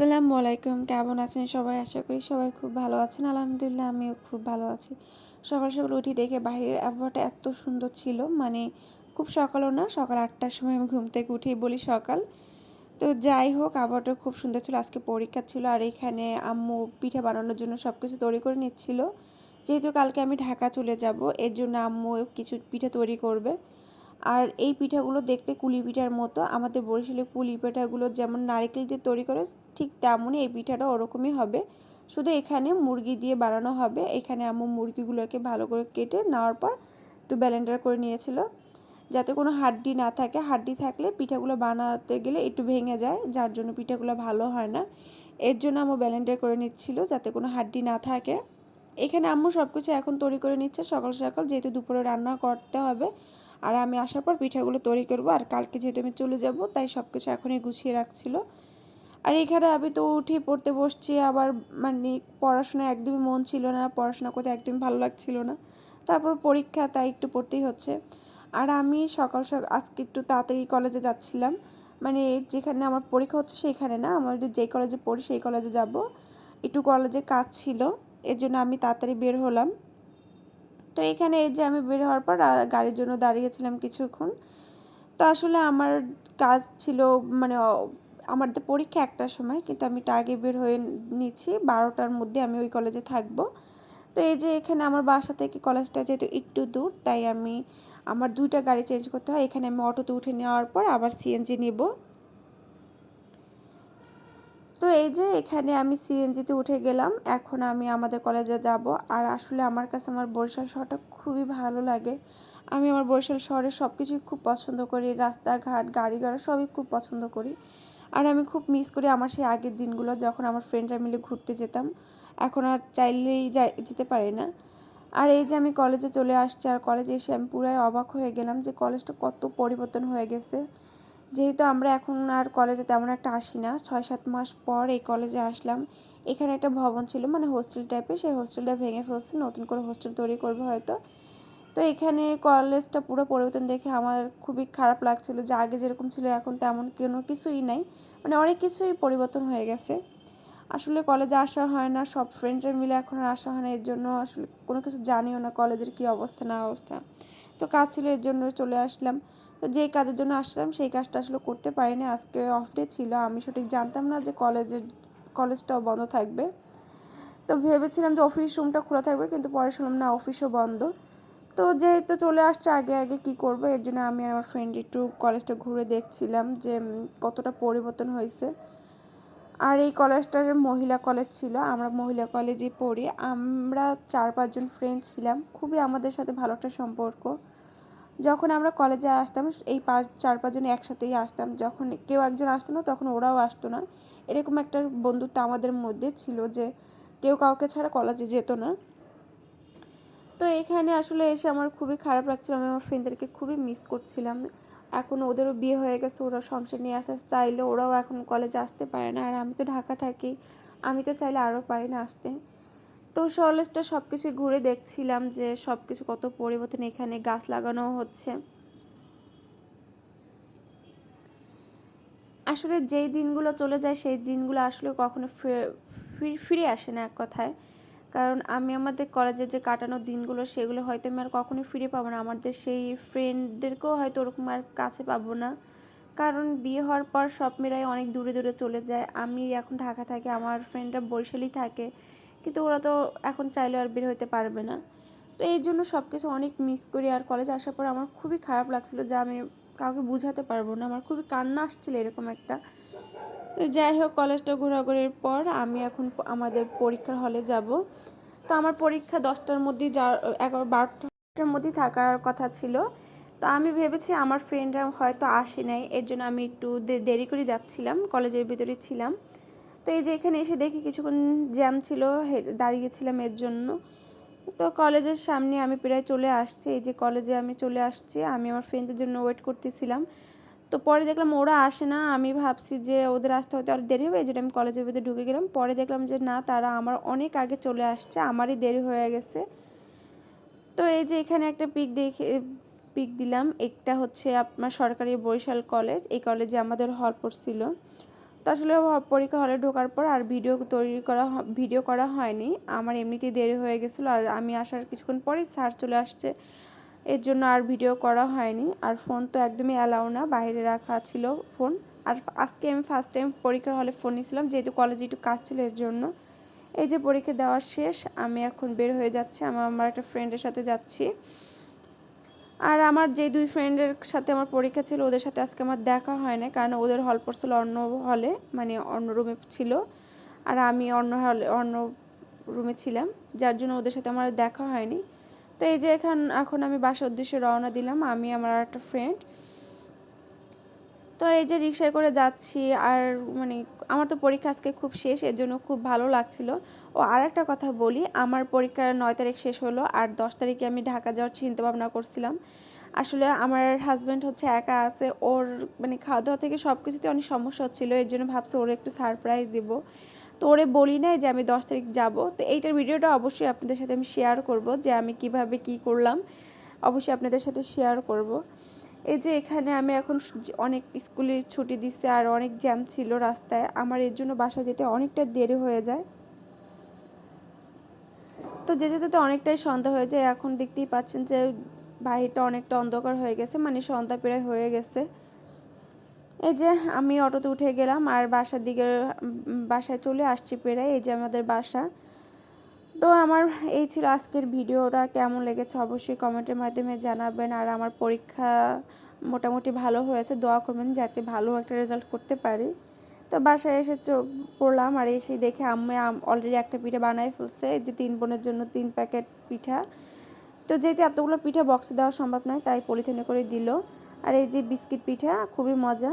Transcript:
আসসালামু আলাইকুম, কেমন আছেন সবাই? আশা করি সবাই খুব ভালো আছেন। আলহামদুলিল্লাহ, আমিও খুব ভালো আছি। সকাল সকাল উঠি দেখে বাইরের আবহাওয়াটা এত সুন্দর ছিল মানে খুব সকালও না, সকাল আটটার সময় আমি ঘুম থেকে উঠেই বলি সকাল। তো যাই হোক, আবহাওয়াটা খুব সুন্দর ছিল, আজকে পরীক্ষা ছিল, আর এখানে আম্মু পিঠা বানানোর জন্য সব কিছু তৈরি করে নিচ্ছিল। যেহেতু কালকে আমি ঢাকা চলে যাব, এর জন্য আম্মু কিছু পিঠা তৈরি করবে। আর এই পিঠাগুলো দেখতে কুলি পিঠার মতো। আমাদের বরিশালে কুলি পিঠাগুলো যেমন নারিকেল দিয়ে তৈরি করে, ঠিক তেমনই এই পিঠাটা ওরকমই হবে। শুধু এখানে মুরগি দিয়ে বানানো হবে। এখানে আম্মু মুরগিগুলোকে ভালো করে কেটে নেওয়ার পর একটু ব্যালেন্ডার করে নিয়েছিল। যাতে কোনো হাড্ডি না থাকে। হাড্ডি থাকলে পিঠাগুলো বানাতে গেলে একটু ভেঙে যায়, যার জন্য পিঠাগুলো ভালো হয় না। এর জন্য আম্মু ব্যালেন্ডার করে নিচ্ছিল যাতে কোনো হাড্ডি না থাকে। এখানে আম্মু সব কিছু এখন তৈরি করে নিচ্ছে সকাল সকাল, যেহেতু দুপুরে রান্না করতে হবে। আর আমি আসার পর পিঠাগুলো তৈরি করব। আর কালকে যেহেতু আমি চলে যাব, তাই সব কিছু এখনই গুছিয়ে রাখছিল। আর এখানে আমি তো উঠে পড়তে বসছি, আবার মানে পড়াশোনা একদমই মন ছিল না, পড়াশোনা করতে একদমই ভালো লাগছিল না। তারপর পরীক্ষা তাই একটু পড়তেই হচ্ছে। আর আমি সকাল সকাল আজকে একটু তাড়াতাড়ি কলেজে যাচ্ছিলাম। মানে যেখানে আমার পরীক্ষা হচ্ছে সেখানে না, আমার যেই কলেজে পড়ি সেই কলেজে যাব। একটু কলেজে কাজ ছিল, এর জন্য আমি তাড়াতাড়ি বের হলাম। তো এখানে এই যে আমি বের হওয়ার পর গাড়ির জন্য দাঁড়িয়েছিলাম কিছুক্ষণ। তো আসলে আমার কাজ ছিল মানে আমার তো পরীক্ষা একটার সময়, কিন্তু আমি একটু আগে বের হয়ে নিচ্ছি। বারোটার মধ্যে আমি ওই কলেজে থাকব। তো এই যে এখানে আমার বাসা থেকে কলেজটা যেহেতু একটু দূর, তাই আমি, আমার দুইটা গাড়ি চেঞ্জ করতে হয়। এখানে আমি অটোতে উঠে নেওয়ার পর আবার সিএনজি নেব। তো এই যে এখানে আমি সিএনজিতে উঠে গেলাম, এখন আমি আমাদের কলেজে যাব। আর আসলে আমার কাছে আমার বরিশাল শহরটা খুবই ভালো লাগে। আমি আমার বরিশাল শহরের সব কিছুই খুব পছন্দ করি, রাস্তাঘাট গাড়ি ঘোড়া সবই খুব পছন্দ করি। আর আমি খুব মিস করি আমার সেই আগের দিনগুলো যখন আমার ফ্রেন্ডরা মিলে ঘুরতে যেতাম। এখন আর চাইলেই যেতে পারি না। আর এই যে আমি কলেজে চলে আসছি, আর কলেজে এসে আমি পুরাই অবাক হয়ে গেলাম যে কলেজটা কত পরিবর্তন হয়ে গেছে। যেহেতু আমরা এখন আর কলেজে তেমন একটা আসি না ছয় সাত মাস পর এই কলেজে আসলাম। এখানে একটা ভবন ছিল মানে হোস্টেল টাইপের সেই হোস্টেলটা ভেঙে ফেলছে, নতুন করে হোস্টেল তৈরি করবে হয়তো। তো এখানে কলেজটা পুরো পরিবর্তন দেখে আমার খুবই খারাপ লাগছিল যে আগে যেরকম ছিল, এখন তেমন কোনো কিছুই নাই। মানে অনেক কিছুই পরিবর্তন হয়ে গেছে। আসলে কলেজে আসা হয় না, সব ফ্রেন্ডরা মিলে এখন আর আসা হয় না, এর জন্য আসলে কোনো কিছু জানিও না কলেজের কী অবস্থা, না অবস্থা। তো কাজ ছিল, এর জন্য চলে আসলাম। তো যেই কাজের জন্য আসলাম, সেই কাজটা আসলে করতে পারিনি। আজকে অফ ডে ছিল, আমি সঠিক জানতাম না যে কলেজের কলেজটাও বন্ধ থাকবে। তো ভেবেছিলাম যে অফিস রুমটা খোলা থাকবে, কিন্তু পরে শুনলাম না অফিসও বন্ধ। তো যেহেতু চলে আসছে, আগে আগে কি করব? এর জন্য আমি আর আমার ফ্রেন্ড একটু কলেজটা ঘুরে দেখছিলাম যে কতটা পরিবর্তন হয়েছে। আর এই কলেজটা মহিলা কলেজ ছিল, আমরা মহিলা কলেজে পড়ি। আমরা চার পাঁচজন ফ্রেন্ড ছিলাম। খুবই আমাদের সাথে ভালো একটা সম্পর্ক। যখন আমরা কলেজে আসতাম, এই পাঁচ, চার পাঁচজন একসাথেই আসতাম, যখন কেউ একজন আসতো না, তখন ওরাও আসতো না। এরকম একটা বন্ধুত্ব আমাদের মধ্যে ছিল যে, কেউ কাউকে ছাড়া কলেজে যেত না। তো এখানে আসলে এসে আমার খুবই খারাপ লাগছিল, আমি আমার ফ্রেন্ডদেরকে খুবই মিস করছিলাম। এখন ওদেরও বিয়ে হয়ে গেছে, ওরা সংসার নিয়ে আসা চাইলে ওরাও এখন কলেজে আসতে পারে না। আর আমি তো ঢাকা থাকি, আমি তো চাইলে আরও পারি না আসতে। তো কলেজটা সব কিছু ঘুরে দেখছিলাম যে সব কিছু কত পরিবর্তন এখানে গাছ লাগানো হচ্ছে। আসলে যেই দিনগুলো চলে যায়, সেই দিনগুলো আসলে কখনো ফিরে আসে না এক কথায়। কারণ আমি আমাদের কলেজে যে কাটানো দিনগুলো, সেগুলো হয়তো আমি আর কখনোই ফিরে পাবো না। আমাদের সেই ফ্রেন্ডদেরকেও হয়তো ওরকম আর কাছে পাবো না। কারণ বিয়ে হওয়ার পর সব মেয়েরাই অনেক দূরে দূরে চলে যায়। আমি এখন ঢাকা থাকি, আমার ফ্রেন্ডরা বরিশালেই থাকে। কিন্তু ওরা তো এখন চাইলে আর বের হইতে পারবে না। তো এই জন্য সব কিছু অনেক মিস করি আর কলেজে আসার পর আমার খুবই খারাপ লাগছিল যে আমি কাউকে বুঝাতে পারব না। আমার খুবই কান্না আসছিল এরকম একটা। তো যাই হোক কলেজটা ঘোরাঘুরির পর আমি এখন আমাদের পরীক্ষার হলে যাব। তো আমার পরীক্ষা দশটার মধ্যেই যা এগারো, বারোটার মধ্যেই থাকার কথা ছিল। তো আমি ভেবেছি আমার ফ্রেন্ডরা হয়তো আসে নাই, এর জন্য আমি একটু দেরি করে যাচ্ছিলাম কলেজের ভিতরে ছিলাম। তো এই যে এখানে এসে দেখি কিছুক্ষণ জ্যাম ছিল দাঁড়িয়েছিলাম এর জন্য। তো কলেজের সামনে আমি প্রায় চলে আসছি, এই যে কলেজে আমি চলে আসছি, আমি আমার ফ্রেন্ডদের জন্য ওয়েট করতেছিলাম। তো পরে দেখলাম ওরা আসে না, আমি ভাবছি যে ওদের আসতে হয়তো আর দেরি হবে যেটা আমি কলেজের ভিতরে ঢুকে গেলাম। পরে দেখলাম যে না, তারা আমার অনেক আগে চলে আসছে, আমারই দেরি হয়ে গেছে। তো এই যে এখানে একটা পিক দেখে পিক দিলাম, একটা হচ্ছে আপনার সরকারি বরিশাল কলেজ এই কলেজে আমাদের হল পড়ছিল। তো আসলে পরীক্ষা হলে ঢোকার পর আর ভিডিও তৈরি করা ভিডিও করা হয়নি। আমার এমনিতেই দেরি হয়ে গেছিল আর আমি আসার কিছুক্ষণ পরেই স্যার চলে আসছে। এর জন্য আর ভিডিও করা হয়নি। আর ফোন তো একদমই অ্যালাউ না, বাইরে রাখা ছিল ফোন। আর আজকে আমি ফার্স্ট টাইম পরীক্ষার হলে ফোন নিয়েছিলাম, যেহেতু কলেজে একটু কাজ ছিল এর জন্য। এই যে পরীক্ষা দেওয়া শেষ, আমি এখন বের হয়ে যাচ্ছি আমি আমার একটা ফ্রেন্ডের সাথে যাচ্ছি। আর আমার যে দুই ফ্রেন্ডের সাথে আমার পরীক্ষা ছিল, ওদের সাথে আজকে আমার দেখা হয় না কারণ ওদের হল পড়ছিল অন্য হলে মানে অন্য রুমে ছিল। আর আমি অন্য হলে অন্য রুমে ছিলাম, যার জন্য ওদের সাথে আমার দেখা হয়নি। তো এই যে এখন এখন আমি বাসার উদ্দেশ্যে রওনা দিলাম, আমি আমার একটা ফ্রেন্ড তো এই যে রিক্সায় করে যাচ্ছি আর মানে আমার তো পরীক্ষা আজকে খুব শেষ, এর জন্য খুব ভালো লাগছিল। ও আর একটা কথা বলি, আমার পরীক্ষা নয় তারিখ শেষ হলো আর দশ তারিখে আমি ঢাকা যাওয়ার চিন্তা ভাবনা করছিলাম। আসলে আমার হাজব্যান্ড হচ্ছে একা আছে, ওর মানে খাওয়া দাওয়া থেকে সব কিছুতে অনেক সমস্যা হচ্ছিল, এর জন্য ভাবছি ওর একটু সারপ্রাইজ দেবো। তো ওরে বলি নাই যে আমি দশ তারিখ যাব। তো এইটার ভিডিওটা অবশ্যই আপনাদের সাথে আমি শেয়ার করব যে আমি কীভাবে কি করলাম। অবশ্যই আপনাদের সাথে শেয়ার করব। এই যে এখানে আমি এখন অনেক স্কুলের ছুটি দিচ্ছে আর অনেক জ্যাম ছিল রাস্তায়, আমার এর জন্য বাসা যেতে অনেকটা দেরি হয়ে যায়। তো যেতে যেতে অনেকটাই সন্ধ্যা হয়ে যায়। এখন দেখতেই পাচ্ছেন যে বাহিরটা অনেকটা অন্ধকার হয়ে গেছে মানে সন্ধ্যা প্রায় হয়ে গেছে। এই যে আমি অটোতে উঠে গেলাম আর বাসার দিকে বাসায় চলে আসছি প্রায়। এই যে আমাদের বাসা। তো আমার এই ছিল আজকের ভিডিওটা। কেমন লেগেছে অবশ্যই কমেন্টের মাধ্যমে জানাবেন। আর আমার পরীক্ষা মোটামুটি ভালো হয়েছে। দোয়া করবেন যাতে ভালো একটা রেজাল্ট করতে পারি। তো বাসায় এসে পড়লাম আর এসে দেখে আম্মা অলরেডি একটা পিঠা বানাই ফেলছে। যে তিন বোনের জন্য তিন প্যাকেট পিঠা। তো যেহেতু এতগুলো পিঠা বক্সে দেওয়া সম্ভব নয়, তাই পলিথিনে করে দিল। আর এই যে বিস্কিট পিঠা, খুবই মজা।